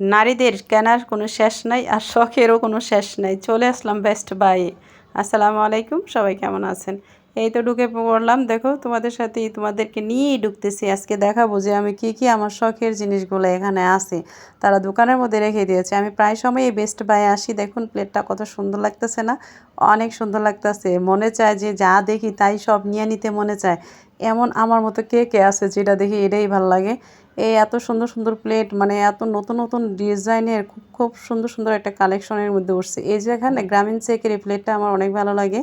নারীদের কেনার কোনো শেষ নাই আর শখেরও কোনো শেষ নাই। চলে আসলাম বেস্ট বাই আসসালামু আলাইকুম, সবাই কেমন আছেন? এই তো ঢুকে পড়লাম। দেখো, তোমাদের সাথে, তোমাদেরকে নিয়েই ঢুকতেছি। আজকে দেখাবো যে আমি কি কি আমার শখের জিনিসগুলো এখানে আছে। তারা দোকানের মধ্যে রেখে দিয়েছে। আমি প্রায় সময় বেস্ট বাই আসি। দেখুন প্লেটটা কত সুন্দর লাগতেছে না? অনেক সুন্দর লাগতেছে। মনে চায় যে যা দেখি তাই সব নিয়ে নিতে মনে চায়। এমন আমার মতো কে কে আছে যেটা দেখি এটাই ভালো লাগে। এই এত সুন্দর সুন্দর প্লেট মানে এত নতুন নতুন ডিজাইনের খুব খুব সুন্দর সুন্দর একটা কালেকশনের মধ্যে উঠছে। এই যে এখানে গ্রামীণ চেকের এই প্লেটটা আমার অনেক ভালো লাগে।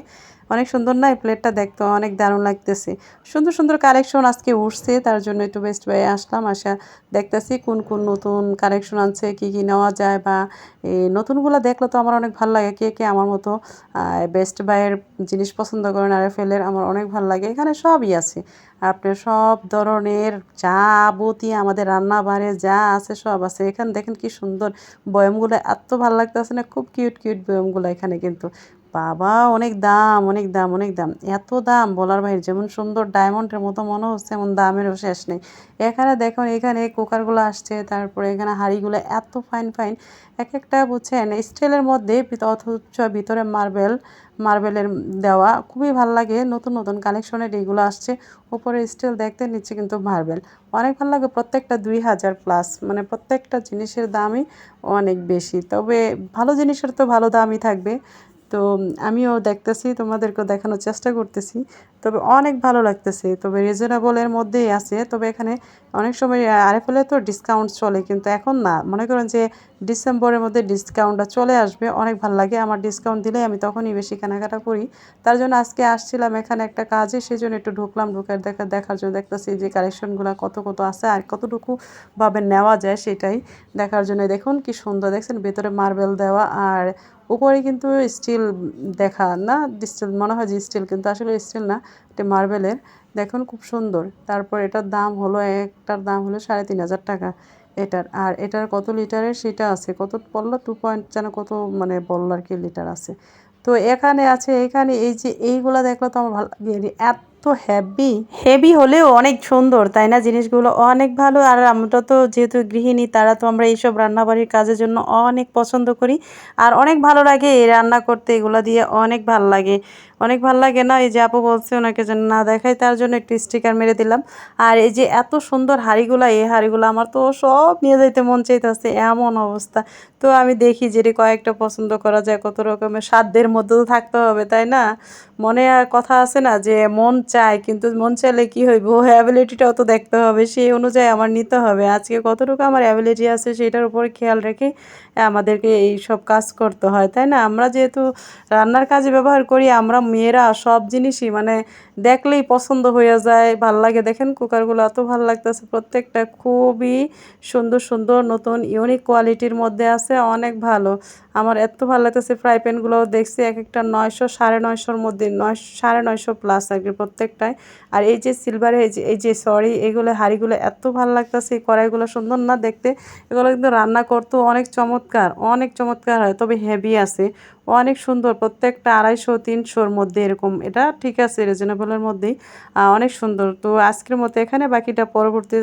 অনেক সুন্দর না? এই প্লেটটা দেখতে অনেক দারুণ লাগতেছে। সুন্দর সুন্দর কালেকশন আজকে উঠছে, তার জন্য একটু বেস্ট বাই আসলাম। আসা দেখতেছি কোন কোন নতুন কালেকশন আনছে, কি কি নেওয়া যায় বা এই নতুনগুলো দেখলে তো আমার অনেক ভালো লাগে। কে কে আমার মতো বেস্ট বাইয়ের জিনিস পছন্দ করেন আর ফেলের আমার অনেক ভালো লাগে। এখানে সবই আছে। আপনার সব ধরনের যাবতীয় আমাদের রান্না বাড়ে যা আছে সব আছে। এখানে দেখেন কি সুন্দর বয়মগুলো, এত ভালো লাগতেছে না? খুব কিউট কিউট বয়মগুলো এখানে কিন্তু। বাবা, অনেক দাম অনেক দাম অনেক দাম। এত দাম, বলার বাইরে, যেমন সুন্দর ডায়মন্ডের মতো মনে হচ্ছে এমন দামেরও শেষ নেই। এখানে দেখুন, এখানে কুকারগুলো আসছে, তারপরে এখানে হাঁড়িগুলো এত ফাইন ফাইন এক একটা বুঝছেন স্টিলের মধ্যে অথচ ভিতরে মার্বেল মার্বেলের দেওয়া খুবই ভালো লাগে। নতুন নতুন কালেকশনের এইগুলো আসছে। উপরে স্টিল দেখতে নিচ্ছে কিন্তু মার্বেল অনেক ভালো লাগে, প্রত্যেকটা দুই হাজার প্লাস মানে প্রত্যেকটা জিনিসের দামই অনেক বেশি। তবে ভালো জিনিসের তো ভালো দামই থাকবে। তো আমিও দেখতেছি, তোমাদেরকেও দেখানোর চেষ্টা করতেছি। তবে অনেক ভালো লাগতেছে, তবে রিজনেবলের মধ্যেই আছে। তবে এখানে অনেক সময় আরএফএলে তো ডিসকাউন্ট চলে, কিন্তু এখন না। মনে করেন যে ডিসেম্বরের মধ্যে ডিসকাউন্টটা চলে আসবে, অনেক ভালো লাগে। আমার ডিসকাউন্ট দিলে আমি তখনই বেশি কেনাকাটা করি। তার জন্য আজকে আসছিলাম এখানে একটা কাজে সেই জন্য একটু ঢুকলাম ঢুকার দেখা দেখার জন্য দেখতেছি যে কালেকশনগুলো কত কত আছে আর কতটুকুভাবে নেওয়া যায় সেটাই দেখার জন্য। দেখুন কি সুন্দর, দেখছেন? ভেতরে মার্বেল দেওয়া আর উপরে কিন্তু স্টিল দেখা না? স্টিল মনে হয় যে স্টিল, কিন্তু আসলে স্টিল না, এটা মার্বেলের। দেখুন খুব সুন্দর। তারপর এটার দাম হলো, একটার দাম হলো সাড়ে তিন হাজার টাকা। এটার। আর এটার কত লিটারের? সেটা আছে। কত বলল? টু পয়েন্ট যেন কত মানে বলল আর কি লিটার আছে। তো এখানে আছে, এখানে এই যে এইগুলো দেখলে তো আমার ভালো এত এত হেভি হেভি হলেও অনেক সুন্দর, তাই না? জিনিসগুলো অনেক ভালো। আর আমরা তো যেহেতু গৃহিণী, তারা তো আমরা এইসব রান্নাবাড়ির কাজের জন্য অনেক পছন্দ করি। আর অনেক ভালো লাগে এই রান্না করতে। এগুলো দিয়ে অনেক ভালো লাগে। অনেক ভালো লাগে না? এই যে আপু বলছে ওনাকে যেন না দেখাই, তার জন্য একটু স্টিকার মেরে দিলাম। আর এই যে এত সুন্দর হাড়িগুলো, এই হাড়িগুলো আমার তো সব নিয়ে যাইতে মন চাইতেছে, এমন অবস্থা। তো আমি দেখি যে কয়েকটা পছন্দ করা যায়, কত রকমের সাধ্যের মধ্যে তো থাকতে হবে, তাই না? মনে কথা আছে না যে মন চায়, কিন্তু মন চাইলে কী হইব? অ্যাবিলিটিটাও তো দেখতে হবে, সেই অনুযায়ী আমার নিতে হবে। আজকে কতটুকু আমার অ্যাবিলিটি আছে সেটার উপর খেয়াল রেখে আমাদেরকে এই সব কাজ করতে হয়, তাই না? আমরা যেহেতু রান্নার কাজে ব্যবহার করি, আমরা মেয়েরা সব জিনিসই মানে দেখলেই পছন্দ হয়ে যায়, ভালো লাগে। দেখেন কুকারগুলো এত ভালো লাগতেছে, প্রত্যেকটা খুবই সুন্দর সুন্দর নতুন ইউনিক কোয়ালিটির মধ্যে আছে, অনেক ভালো। আমার এত ভালো লাগতেছে ফ্রাই প্যানগুলোও দেখছি এক একটা নয়শো, সাড়ে নয়শোর মধ্যে, নয়, সাড়ে নয়শো প্লাস আর কি প্রত্যেকটায়। আর এই যে সিলভারে এই যে এই যে সরি এগুলো, হাঁড়িগুলো এত ভালো লাগতেছে, এই কড়াইগুলো সুন্দর না দেখতে? এগুলো কিন্তু রান্না করতেও অনেক চমৎকার অনেক চমৎকার হয়, তবে হেভি আছে। অনেক সুন্দর, প্রত্যেকটা আড়াইশো, তিনশোর মধ্যে। এরকম এটা ঠিক আছে রিজনেবলের মধ্যেই। অনেক সুন্দর। তো আজকের মতো এখানে বাকিটা পরবর্তীতে